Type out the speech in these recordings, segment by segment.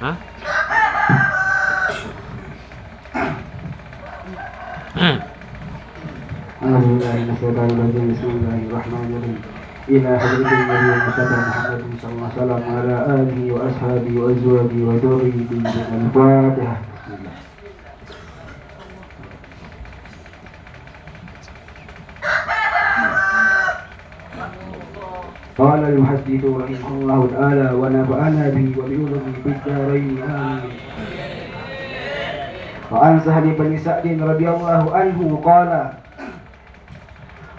Ha? أعوذ بالله من الشيطان الرجيم بسم الله الرحمن الرحيم إلى حضرة النبي المصطفى محمد صلى الله عليه وسلم وعلى آله وأصحابه وأزواجه وذريته الفاتحة قال المحدث رحمه الله تعالى ونفعنا به وبعلومه بالدارين آمين وعن سهل بن سعد رضي الله عنه قال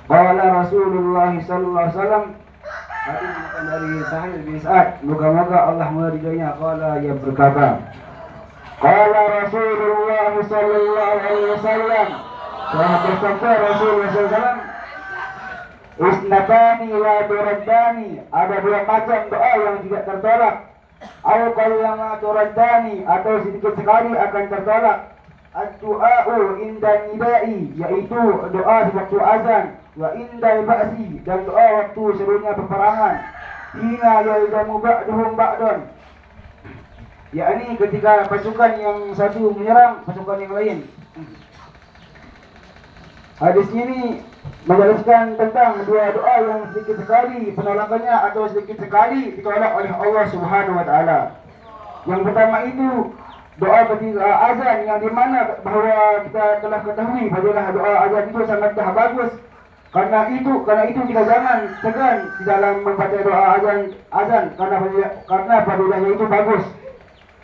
قال رسول الله صلى الله عليه وسلم Hadis bukan dari Sahih bin Sa'ad Moga-moga Allah meridainya Qala yang berkata Qala Rasulullah sallallahu alaihi wasallam Telah bersabda Rasulullah sallallahu alaihi wasallam Isnatani la turaddani Ada dua macam doa yang tidak tertolak. Au qallama turaddani Atau sedikit sekali akan tertolak. Ad-du'a'u inda nidai Yaitu doa di waktu azan. Wa inda ba'si Dan doa waktu serunya peperangan. Hina yaldamu ba'duhum ba'dun. Yakni ketika pasukan yang satu menyerang pasukan yang lain Hadis ini menjelaskan tentang dua doa yang sedikit sekali penolakannya atau sedikit sekali ditolak oleh Allah Subhanahu wa taala. Yang pertama itu doa ketika azan yang di mana bahawa kita telah ketahui bahawa doa azan itu sangat bagus. Karena itu, karena itu kita jangan segan di dalam membaca doa azan azan karena karena padanya itu bagus.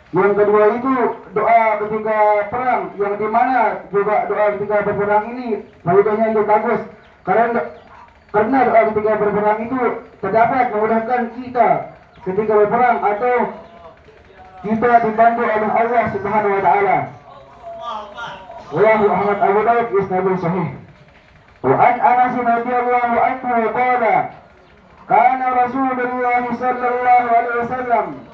Yang kedua itu doa ketika perang yang di mana juga doa ketika berperang ini faedahnya itu bagus. Karena karena doa ketika berperang itu terdapat memudahkan kita ketika berperang atau kita dibantu oleh Allah Subhanahu wa taala. Wallahu Ahmad Abu Daud isnadun sahih. Wa an Anas radhiyallahu anhu qala kana Rasulullah sallallahu alaihi wasallam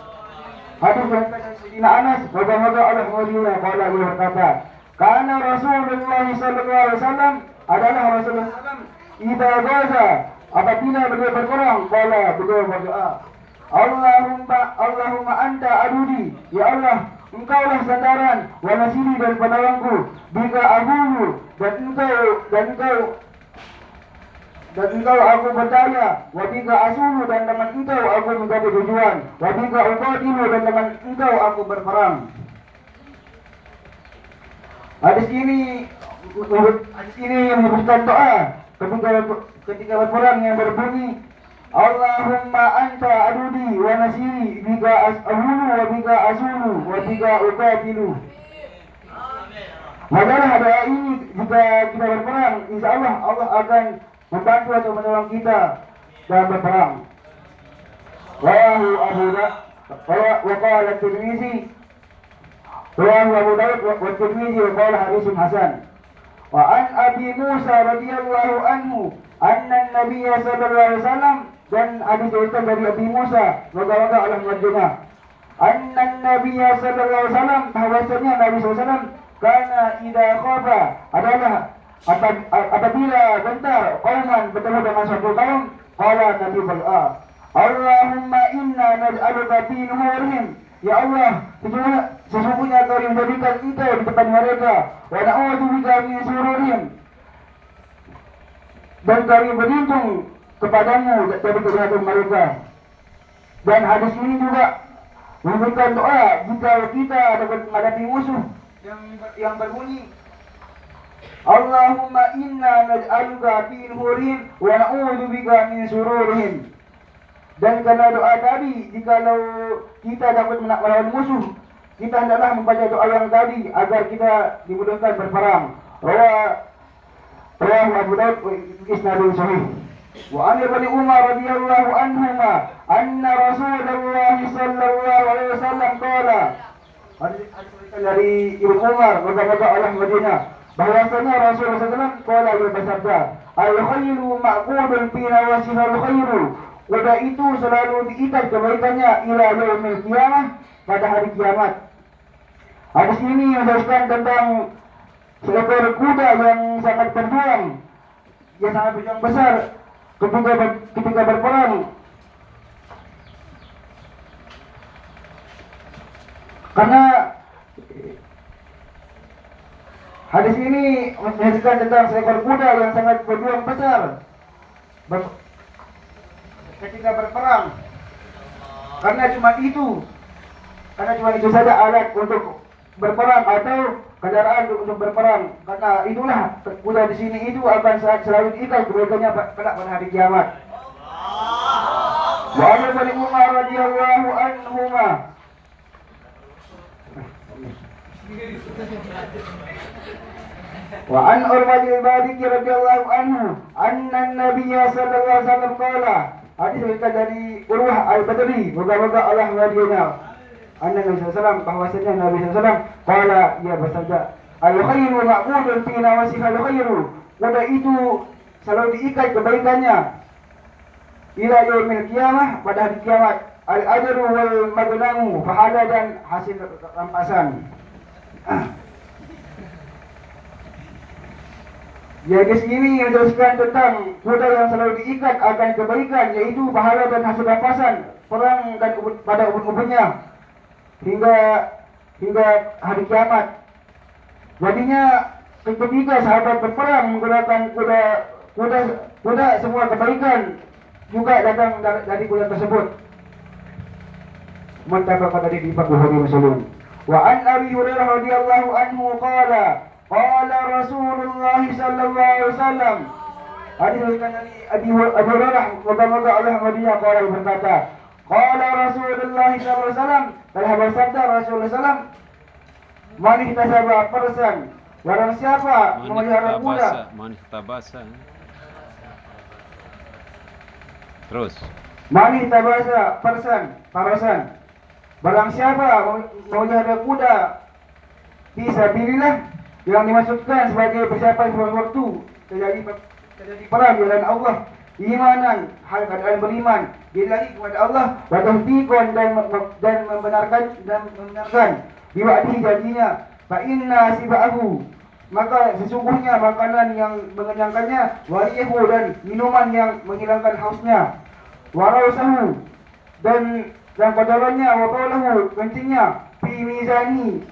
Hadis Sayyidina Anas moga-moga Allah mulia qala beliau berkata kana Rasulullah wasallam adalah Rasulullah sallam idza gaza apabila beliau berperang qala beliau berdoa. Allahumma Allahumma anta adudi ya Allah engkaulah sandaran wa nasiri dan penolongku. Bika agulu dan engkau dan engkau dan engkau aku percaya wabika asulu dan dengan engkau aku menjadi tujuan wabika uqatilu dan dengan engkau aku berperang. Hadis ini hadis ini menyebutkan doa ketika ketika berperang yang berbunyi Allahumma anta adudi wa nasiri bika as'ahulu wa bika asulu wa bika uqatilu Madalah doa ini jika kita berperang insya Allah Allah akan membantu atau menolong kita dalam berperang. Rawahu Abu Dawud wa qala Tirmizi Rawahu Abu Dawud wa Tirmizi wa qala hadithun hasan. Wa an Abi Musa radhiyallahu anhu anna an-nabiy sallallahu alaihi wasallam dan hadis itu dari Abi Musa moga-moga Allah mengajarnya anna an-nabiy sallallahu alaihi wasallam bahwasanya Nabi sallallahu alaihi wasallam kana idza khafa adalah apabila bentar kauman bertemu dengan satu kaum qala nabi berdoa Allahumma inna naj'aluka fi nuhurihim. Ya Allah sesungguhnya kau yang menjadikan kita di depan mereka wa na'udzu bika min sururihim dan kami berlindung kepadamu dari kejahatan mereka. Dan hadis ini juga memberikan doa jika kita dapat menghadapi musuh yang yang berbunyi Allahumma inna naj'aluka fi nuhurihim wa na'udzu bika min sururihim. Dan karena doa tadi, jikalau kita dapat melawan musuh, kita hendaklah membaca doa yang tadi agar kita dimudahkan berperang. Rawa Rawa Abu Daud isnadun sahih. Wa an Ibn Umar radhiyallahu anhuma anna Rasulullah sallallahu alaihi wasallam qala Hadis dari Ibnu Umar moga-moga Allah Madinah bahwasanya Rasulullah SAW kala dia bersabda al khairu ma'qudun fi nawasih al khairu kuda itu selalu diikat kebaikannya ila yaumil qiyamah pada hari kiamat. Hadis ini menjelaskan tentang seekor kuda yang sangat berjuang. Yang sangat berjuang besar ketika ber, ketika berperang. Karena hadis ini menjelaskan tentang seekor kuda yang sangat berjuang besar ber, ketika berperang. Karena cuma itu, karena cuma itu saja alat untuk berperang atau kendaraan untuk berperang. Karena itulah kuda di sini itu akan selalu diikat kerugiannya pada hari kiamat. Wa Umar radhiyallahu anhu وعن أرمد البادي رضي الله عنه أن النبي صلى الله عليه وسلم قال hadis berita dari Urwah Al-Badri moga-moga Allah meridainya anna Nabi sallallahu bahwasanya Nabi sallallahu qala ia bersabda al khairu ma'budun fi nawasif al khairu kuda itu selalu diikat kebaikannya ila yaumil qiyamah pada hari kiamat al ajru wal magnamu pahala dan hasil rampasan Ya guys ini menjelaskan tentang kuda yang selalu diikat akan kebaikan yaitu pahala dan hasil rampasan perang dan pada ubun-ubunnya hingga hingga hari kiamat. Jadinya ketika sahabat berperang menggunakan kuda kuda kuda semua kebaikan juga datang dari kuda tersebut. Mantap pada di Bukhari Muslim. Wa an Abi Hurairah radhiyallahu anhu qala Qala Rasulullah sallallahu alaihi wasallam. Hadis dari Abi Hurairah moga-moga Allah meridai qala berkata Qala Rasulullah sallallahu alaihi wasallam. Telah bersabda Rasulullah sallam Man ihtasaba persen Barang siapa memelihara kuda Man ihtabasa Terus. Man ihtabasa persen Parasan Barang siapa memelihara kuda Bisa pilihlah yang dimaksudkan sebagai persiapan sebuah waktu terjadi terjadi perang di jalan Allah. Imanan hal keadaan beriman dia lagi kepada Allah. Tawfiqan dan dan membenarkan dan membenarkan. Diwadi janjinya fa inna sibahu maka sesungguhnya makanan yang mengenyangkannya warihu dan minuman yang menghilangkan hausnya. Warausahu dan dan kotorannya wa qawluhu kencingnya fi mizani.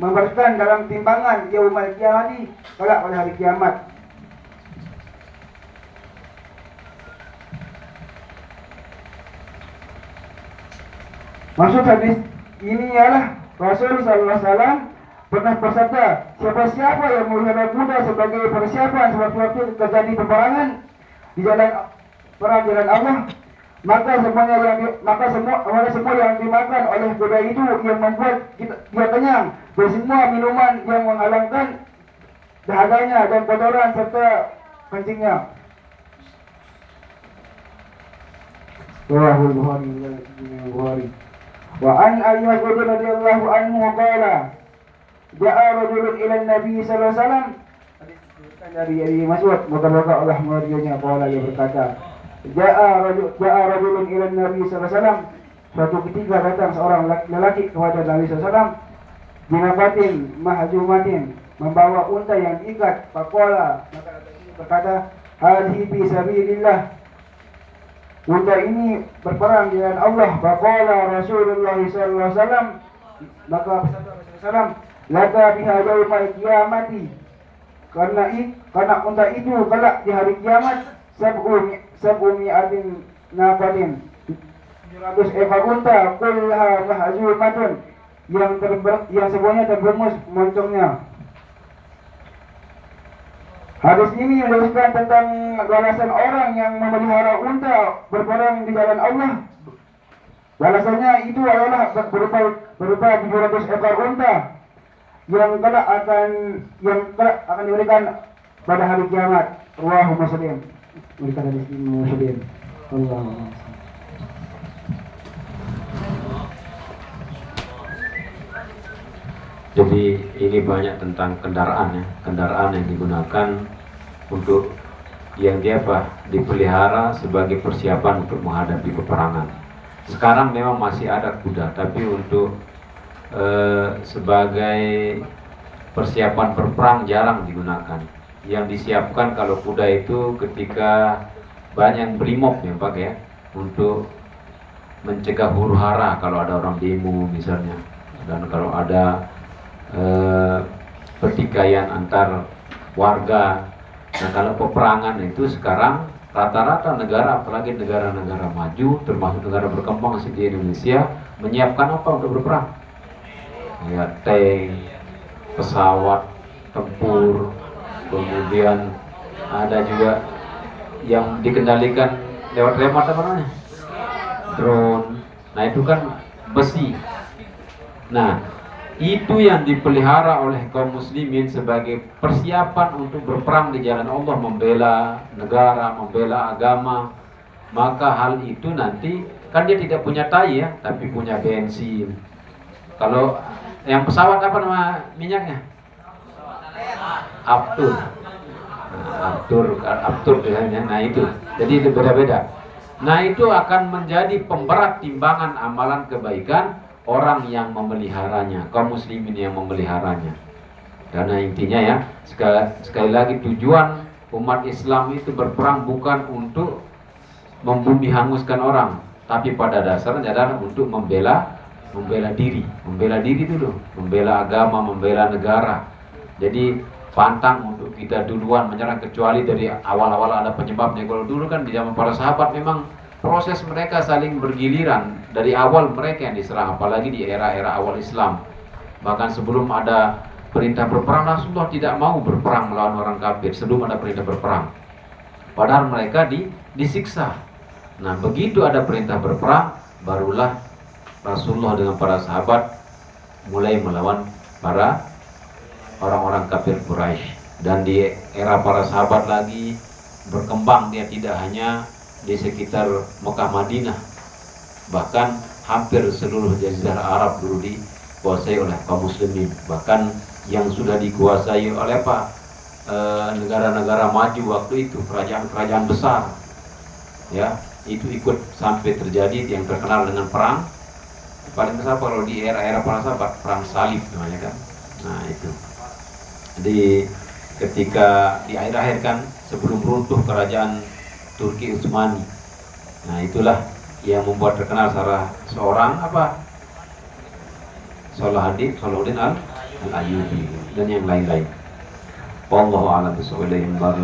Membersihkan dalam timbangan yaumul kiamati kelak pada hari kiamat. Maksud hadis ini ialah Rasul sallallahu alaihi wasallam pernah bersabda, siapa-siapa yang melihara kuda sebagai persiapan sewaktu-waktu terjadi peperangan di jalan perang jalan Allah, maka semuanya yang di, maka semua maka semua yang dimakan oleh kuda itu yang membuat kita, dia kenyang dan semua minuman yang menghalangkan dahaganya dan kotoran serta kencingnya. Rawahul Bukhari Bukhari. Wa an Ali Mas'ud radhiyallahu anhu qala Ja'a rajulun ila Nabi sallallahu alaihi wasallam dari Ali Mas'ud moga-moga Allah meridainya qala dia berkata Ja'a rajul ja'a rajulun ila Nabi sallallahu alaihi wasallam. Suatu ketika datang seorang lelaki kepada Nabi sallallahu alaihi wasallam membawa unta yang diikat faqala maka berkata hadhi fi sabilillah. Unta ini berperang dengan Allah. Faqala Rasulullah sallallahu alaihi wasallam maka Rasulullah sallallahu laka biha yaumal kiamati karena karena unta itu kelak di hari kiamat sab'u sab'u mi'atin nafatin 700 ekor unta kullaha mahzumatun yang terber, yang semuanya terbemus moncongnya Hadis ini menjelaskan tentang balasan orang yang memelihara unta berperang di jalan Allah. Balasannya itu adalah berupa berupa 700 ekor unta yang kelak akan yang kelak akan diberikan pada hari kiamat. Ruahu Muslim. Muslim. Allah. Jadi ini banyak tentang kendaraan ya, kendaraan yang digunakan untuk yang dia apa dipelihara sebagai persiapan untuk menghadapi peperangan. Sekarang memang masih ada kuda, tapi untuk eh, sebagai persiapan berperang jarang digunakan yang disiapkan kalau kuda itu ketika banyak brimob ya Pak ya untuk mencegah huru hara kalau ada orang demo misalnya. Dan kalau ada eh, pertikaian antar warga nah kalau peperangan itu sekarang rata-rata negara apalagi negara-negara maju termasuk negara berkembang seperti Indonesia menyiapkan apa untuk berperang? Ya tank pesawat tempur kemudian ada juga yang dikendalikan lewat remote apa namanya? Drone. Nah itu kan besi. Nah itu yang dipelihara oleh kaum muslimin sebagai persiapan untuk berperang di jalan Allah membela negara membela agama. Maka hal itu nanti kan dia tidak punya tai ya tapi punya bensin. Kalau yang pesawat apa nama minyaknya Aftur Aftur Aftur biasanya nah itu. Jadi itu beda-beda. Nah itu akan menjadi pemberat timbangan amalan kebaikan orang yang memeliharanya kaum muslimin yang memeliharanya. Karena intinya ya sekali, sekali lagi tujuan umat Islam itu berperang bukan untuk membumi hanguskan orang tapi pada dasarnya adalah untuk membela membela diri. Membela diri dulu membela agama membela negara jadi pantang untuk kita duluan menyerang kecuali dari awal-awal ada penyebabnya. Kalau dulu kan di zaman para sahabat memang proses mereka saling bergiliran dari awal mereka yang diserang apalagi di era-era awal Islam. Bahkan sebelum ada perintah berperang Rasulullah tidak mau berperang melawan orang kafir sebelum ada perintah berperang. Padahal mereka di, disiksa. Nah, begitu ada perintah berperang barulah Rasulullah dengan para sahabat mulai melawan para orang-orang kafir Quraisy. Dan di era para sahabat lagi berkembang dia tidak hanya di sekitar Mekah Madinah. Bahkan hampir seluruh jazirah Arab dulu dikuasai oleh kaum muslimin. Bahkan yang sudah dikuasai oleh apa? E, negara-negara maju waktu itu kerajaan-kerajaan besar. Ya itu ikut sampai terjadi yang terkenal dengan perang. Paling besar kalau di era-era para sahabat perang salib namanya kan. Nah itu di ketika di akhir-akhir kan sebelum runtuh kerajaan Turki Utsmani. Nah, itulah yang membuat terkenal salah seorang apa? Salahuddin, Salahuddin Al Al-Ayyubi dan yang lain-lain. Wallahu a'lam bishawab.